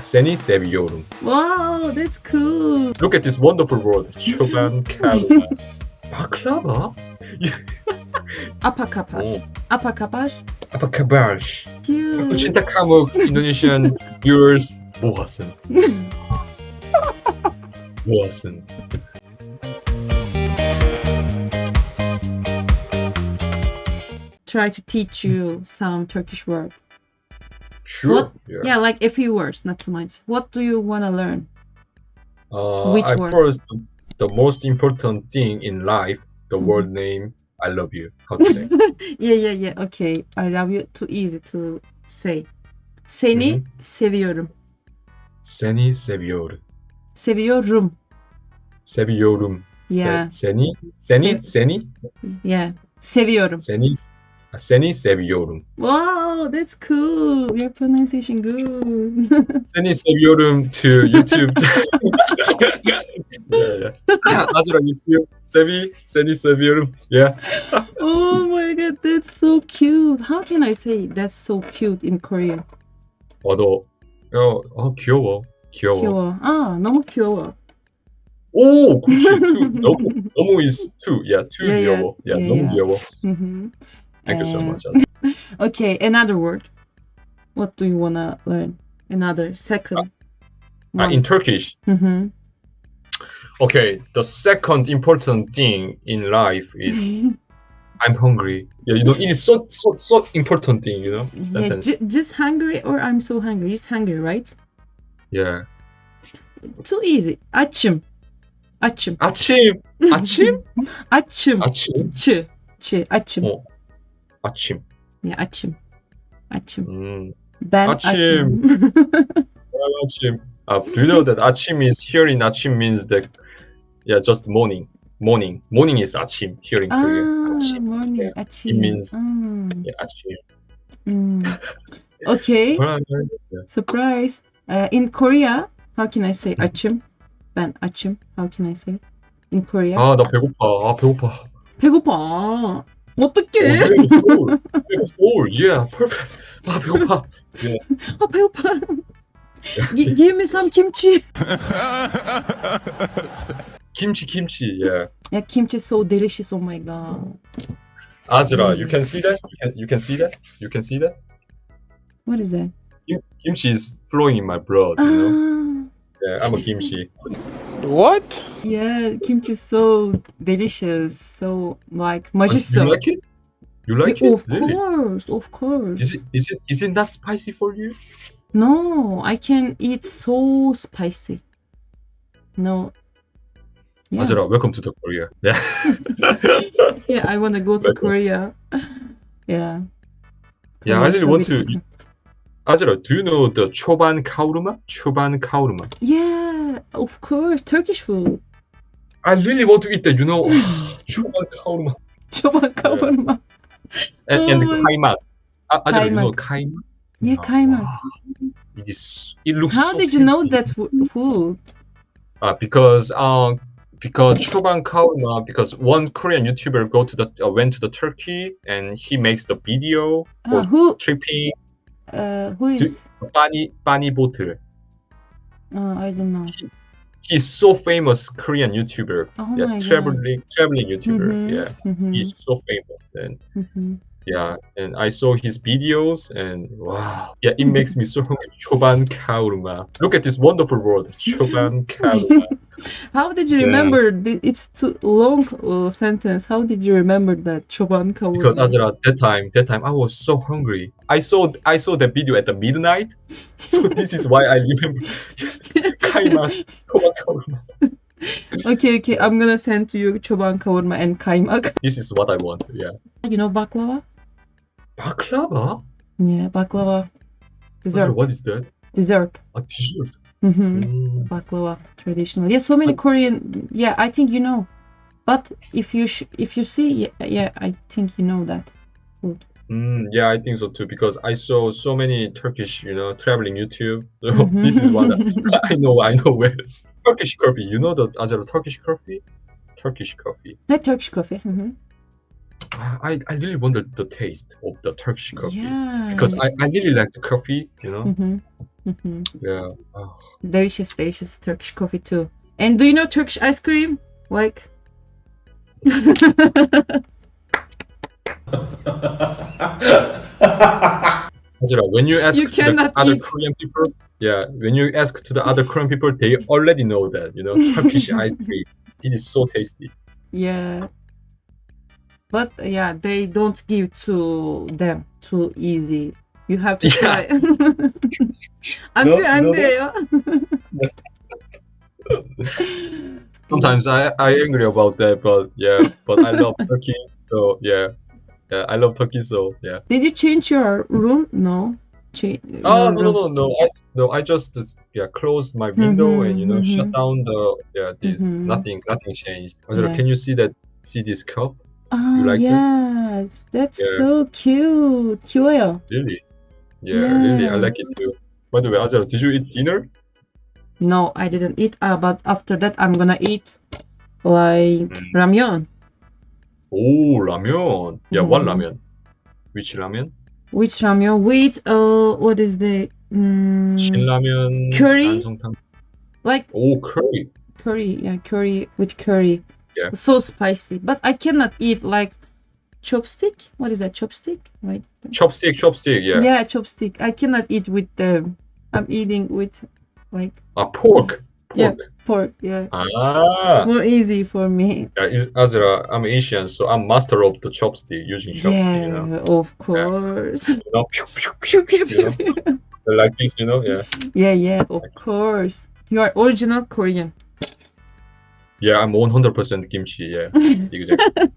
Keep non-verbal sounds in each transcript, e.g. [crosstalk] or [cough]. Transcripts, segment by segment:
Seni seviyorum. Wow, that's cool. Look at this wonderful word. Çoban kebap. Baklava? [laughs] Apakabar. Oh. Apakabar. Apakabar. Cute. Uçinta kamuk Indonesian viewers. Boğasın. [laughs] Boğasın. Try to teach you some Turkish word. Sure. What? Yeah. Yeah, like a few words, not too much. What do you want to learn? Uh, Which I word? first the most important thing in life, the Mhm. word name. I love you. How to say? [laughs] Yeah, yeah, yeah. Okay. I love you. Too easy to say. Seni Mhm. seviyorum. Seni seviyorum. Seviyorum. Seviyorum. Se- Yeah. seni, seni, Sev- seni, Yeah. Seviyorum. seni, seni seviyorum. Wow, that's cool. Your pronunciation good. [laughs] Seni seviyorum to YouTube. [laughs] yeah, yeah. Azra YouTube. Sevi, seni seviyorum. Yeah. oh my god, that's so cute. How can I say that's so cute in Korean? 어, 너, 어, 어, 귀여워. 귀여워. 귀여워. 아, 너무 귀여워. 오, 그렇지. Two. 너무, 너무 is two. Yeah, two Yeah, yeah. 귀여워. Yeah, Yeah, 너무 yeah. 귀여워. Mhm. Thank you so much. [laughs] okay, another word. What do you wanna learn? Another second. Uh, uh, in Turkish. Mm -hmm. Okay, the second important thing in life is [laughs] I'm hungry. Yeah, you know, it is so so so important thing, you know. Sentence. Yeah, just hungry or I'm so hungry. Just hungry, right? Yeah. Too easy. Açım. Açım. Açım. Açım. Açım. Açım. açım, açım, Açım. Oh. 아침. Ya açım. açım. 음, Ben açım. açım. 아침. Uh, do you know that 아침 is here in 아침 means that yeah, just morning. Morning. Morning is 아침 here in Korea. ah, 아침. morning. Yeah, açım. it means- Hmm, Yeah, 아침. hmm. Okay. Surprise. Yeah. Surprise. Uh, in Korea, how can I say açım? Ben açım. How can I say? In Korea. 아, 나 배고파. 아, 배고파. 배고파. 오, 어떡해? yeah, soul. Yeah, soul. Yeah, perfect. 아, 배고파. 아, 배고파. Gi- give me some kimchi. 김치, 김치. Yeah. Yeah, kimchi so delicious. Oh my god. Azra, you can see that? You can, you can see that? You can see that? What is that? Kim- Kimchi is flowing in my blood, you know? Ah, Yeah, I'm a kimchi. What? Yeah, kimchi is so delicious. So like magic. You like it? You like it? Of really? course, of course. Is it is it is it that spicy for you? No, I can eat so spicy. No. Yeah. Azura, welcome to the Korea. Yeah. [laughs] [laughs] yeah, I wanna go to welcome. Korea. Yeah. yeah, Korea I really want to. Azura, do you know the Choban Kauruma? Choban Kauruma. Yeah. Of course, Turkish food. I really want to eat that, you know. [sighs] [sighs] Chuman kavurma. Chuman kavurma. And, and oh. kaimak. Ah, uh, Ajahn, you know kaimak? Yeah, kaimak. It, is, it looks How so did you know that food? Uh, because uh, because Chuban Kauna, because one Korean YouTuber go to the uh, went to the Turkey and he makes the video ah, for uh, who, tripping. Uh, who is Bunny Bunny Bottle? Uh, I don't know. He's so famous Korean YouTuber. Oh yeah, my traveling traveling YouTuber. Mhm, Yeah, Mhm, he's so famous. And. Yeah, and I saw his videos, and wow, yeah, it makes me so hungry. [laughs] Choban Kaurma. Look at this wonderful word, Choban [laughs] Kaurma. How did you yeah. remember? It's too long uh, sentence. How did you remember that Choban Kaurma? Because Azra, that time, that time I was so hungry. I saw, I saw the video at the midnight, [laughs] so this is why I remember. Kaima, Choban Kaurma. okay, okay. I'm gonna send to you choban kavurma and kaimak. This is what I want. Yeah. You know baklava? Baklava. Yeah, baklava. Dessert. what is that? Dessert. A dessert. hmm Mm. Baklava, traditional. Yeah, so many Korean. Yeah, I think you know. But if you sh- if you see, yeah, yeah, I think you know that. Mm, yeah, I think so too because I saw so many Turkish, you know, traveling YouTube. [laughs] So Mhm. this is one I, [laughs] I know. I know where Turkish coffee. You know the Azra Turkish coffee. Turkish coffee. Yeah, Turkish coffee. hmm I, I really wonder the taste of the Turkish coffee Yeah. because I, I really like the coffee. You know. hmm Mhm. Yeah. Oh. delicious, delicious Turkish coffee too. And do you know Turkish ice cream? Like. [laughs] When you ask You to the other eat. Korean people, yeah, when you ask to the other Korean people, they already know that, you know, [laughs] Turkish ice cream. It is so tasty. yeah But yeah, they don't give to them too easy. You have to Yeah. try. 안 No, 돼, 안 no, no. 돼요. Sometimes I I angry about that, but yeah, but I love Turkey, so yeah, yeah, I love Turkey, so yeah. Did you change your room? No. Change. Oh no no no no! I no I just uh, yeah closed my window and you know Mhm, shut mhm. down the yeah this Mhm. nothing nothing changed. Azra, Yeah. can you see that? See this cup? Ah, like it? yeah. That's Yeah. so cute. 귀여워요. Really? Yeah, really, I Yeah. like it too. By the way, Azra, did you eat dinner? No, I didn't eat. Uh, but after that, I'm gonna eat like Mm. ramyeon. Oh, ramen. Yeah, what Mhm. ramen? Which ramen? Which ramyeon? With uh, what is the mm, 신라면, curry? 안성탕. like Oh, curry. curry? Yeah, curry with curry. Yeah. So spicy, but I cannot eat like chopstick. What is that? Chopstick, right? Chopstick, chopstick. Yeah. Yeah, chopstick. I cannot eat with them. I'm eating with like a pork. Yeah. Pork. pork. Yeah, Ah. more easy for me. Yeah, Azra, I'm Asian, so I'm master of the chopstick, using chopstick, you know. Yeah, of course. You know, pew, pew, pew, pew, you know? [laughs] like this, you know, yeah. yeah, yeah, of course. You are original Korean. Yeah, I'm 100% kimchi, yeah. [laughs] Exactly.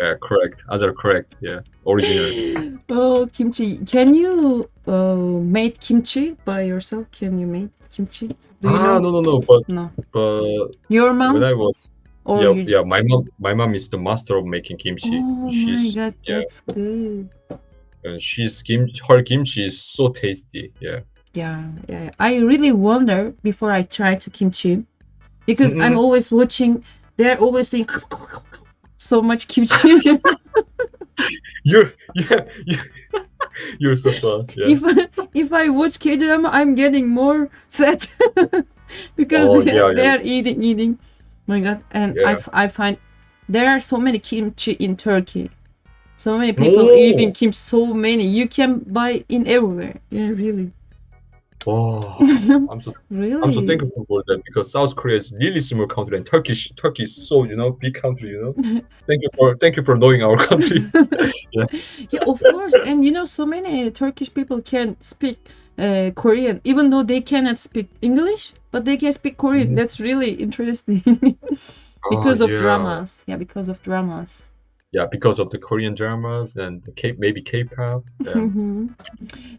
yeah, correct. Other correct, yeah. Original. Oh, kimchi. Can you uh, make kimchi by yourself? Can you make kimchi? Do you ah, know? no, no, no, but, No. but Your mom? when I was, or yeah, you... yeah, my mom, my mom is the master of making kimchi. Oh She's, my god, yeah. that's good. and she's kim, her kimchi is so tasty, yeah. Yeah, yeah. yeah. I really wonder before I try to kimchi because I'm Mhm. always watching. They're always saying [laughs] so much kimchi. You're, yeah, you, you're so fun, yeah. if I, if I watch K drama, I'm getting more fat [laughs] because Oh, they, yeah, they are eating, eating. My God! And I, I find there are so many kimchi in Turkey. So many people Oh. eating kimchi. So many you can buy in everywhere. Yeah, really, Oh, [laughs] I'm so really. I'm so thankful for that because South Korea is really similar country and Turkish Turkey is so you know big country you know. [laughs] thank you for thank you for knowing our country. [laughs] yeah, of course. And you know, so many Turkish people can speak uh, Korean, even though they cannot speak English, but they can speak Korean. Mhm. That's really interesting because Oh, of yeah. dramas. Yeah, because of dramas Yeah, because of the Korean dramas and the K maybe K-pop. Yeah. Mhm.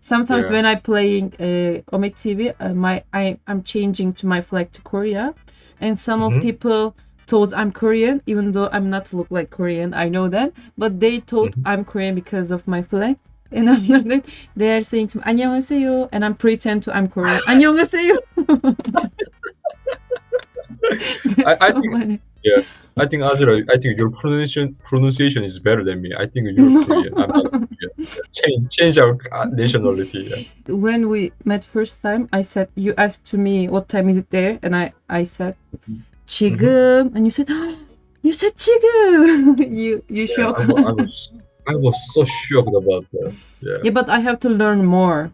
Sometimes Yeah. when I playing uh, Omek TV, uh, my I I'm changing to my flag to Korea, and some of Mhm. people thought I'm Korean, even though I'm not look like Korean. I know that, but they thought Mhm. I'm Korean because of my flag. [laughs] And after that, they are saying to me "안녕하세요," and I'm pretend to I'm Korean. [laughs] "안녕하세요." [laughs] I- I so think- funny. I think Azra, I think your pronunciation pronunciation is better than me. I think you're No. [laughs] Korean. I'm not Korean. Yeah. Change change our uh, nationality. Yeah. when we met first time, I said you asked to me what time is it there, and I I said Mm-hmm. 지금, and you said you said 지금. [laughs] you you Yeah, shocked. I, wa- I was I was so shocked about that. Yeah. yeah, but I have to learn more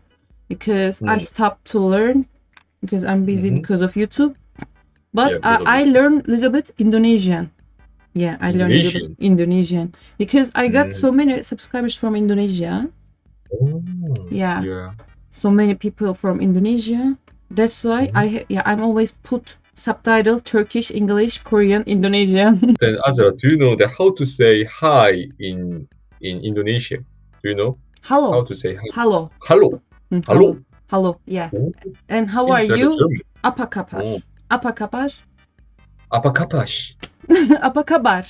because I Mm. stopped to learn because I'm busy Mhm. because of YouTube. but Yeah, I, I learned a little bit Indonesian. Yeah, I learned a bit Indonesian because I got Mm. so many subscribers from Indonesia. Oh, Yeah. Yeah. so many people from Indonesia. That's why Mhm. I yeah I'm always put subtitle Turkish, English, Korean, Indonesian. [laughs] Then Azra, do you know that how to say hi in in Indonesia? Do you know Hello. how to say hi? hello, Hello. Mm, Hello. hello. Yeah. Oh, And how are like you? German. Apa kabar? Oh. [laughs] Apa kabar? Apa kapash? Apa kabar?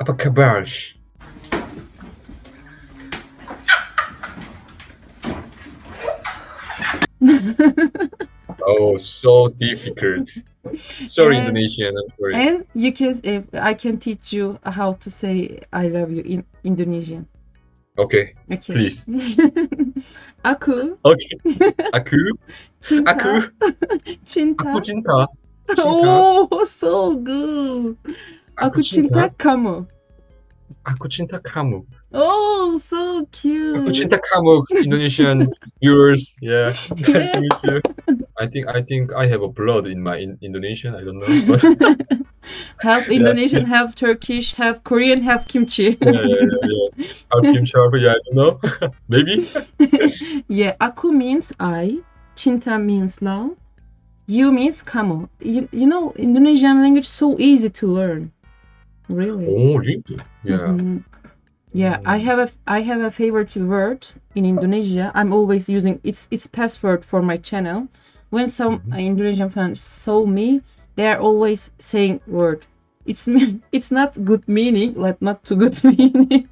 Apa [laughs] kabash? oh, so difficult. Sorry, And- Indonesian. I'm sorry. And you can if I can teach you how to say I love you in Indonesian. Okay, Okay. please. [laughs] Aku, Okay. [laughs] Aku, cinta, aku, [laughs] cinta. aku cinta. Oh, so good. Aku cinta kamu. Aku cinta kamu. Oh, so cute. Aku cinta kamu, Indonesian viewers. Yeah, nice to meet you. I think I think I have a blood in my in Indonesian. I don't know. But half Indonesian, please. half Turkish, half Korean, half kimchi. yeah, yeah, yeah, yeah. How Kim Sharp? Yeah, I don't know. [laughs] Maybe. [laughs] yeah, aku means I, cinta means love, you means kamu. You, you know, Indonesian language so easy to learn. Really. Oh, really? Yeah. Mhm. Yeah, I have a I have a favorite word in Indonesia. I'm always using it's it's password for my channel. When some Mhm. uh, Indonesian fans saw me, they are always saying word. It's me- [laughs] it's not good meaning, like not too good [laughs] meaning.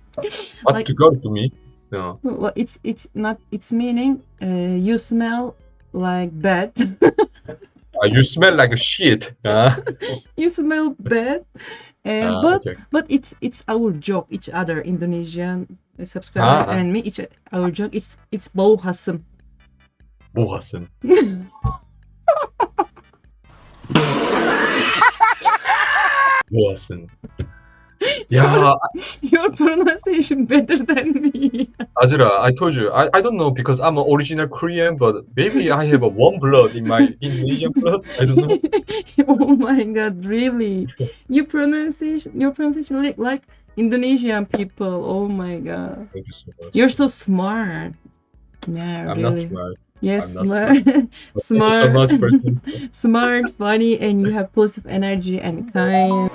What Like- to go to me? No. well, it's it's not it's meaning uh, you smell like bad. Uh, [laughs] you smell like a shit. Uh, you smell bad. Uh, ah, but okay. but it's it's our joke each other Indonesian subscriber Ah. and me each our joke it's it's bau hasım Boğazın. [laughs] Yeah, your pronunciation better than me Azra, I told you, I, I don't know because I'm an original Korean, but maybe I have a warm blood in my [laughs] Indonesian blood. I don't know. [laughs] oh my god really your pronunciation your pronunciation like, like Indonesian people oh my god Thank you so much. you're so smart yeah I'm not really. smart. yes not smart. But smart. [laughs] so. Much, [laughs] smart funny and you have positive energy and kind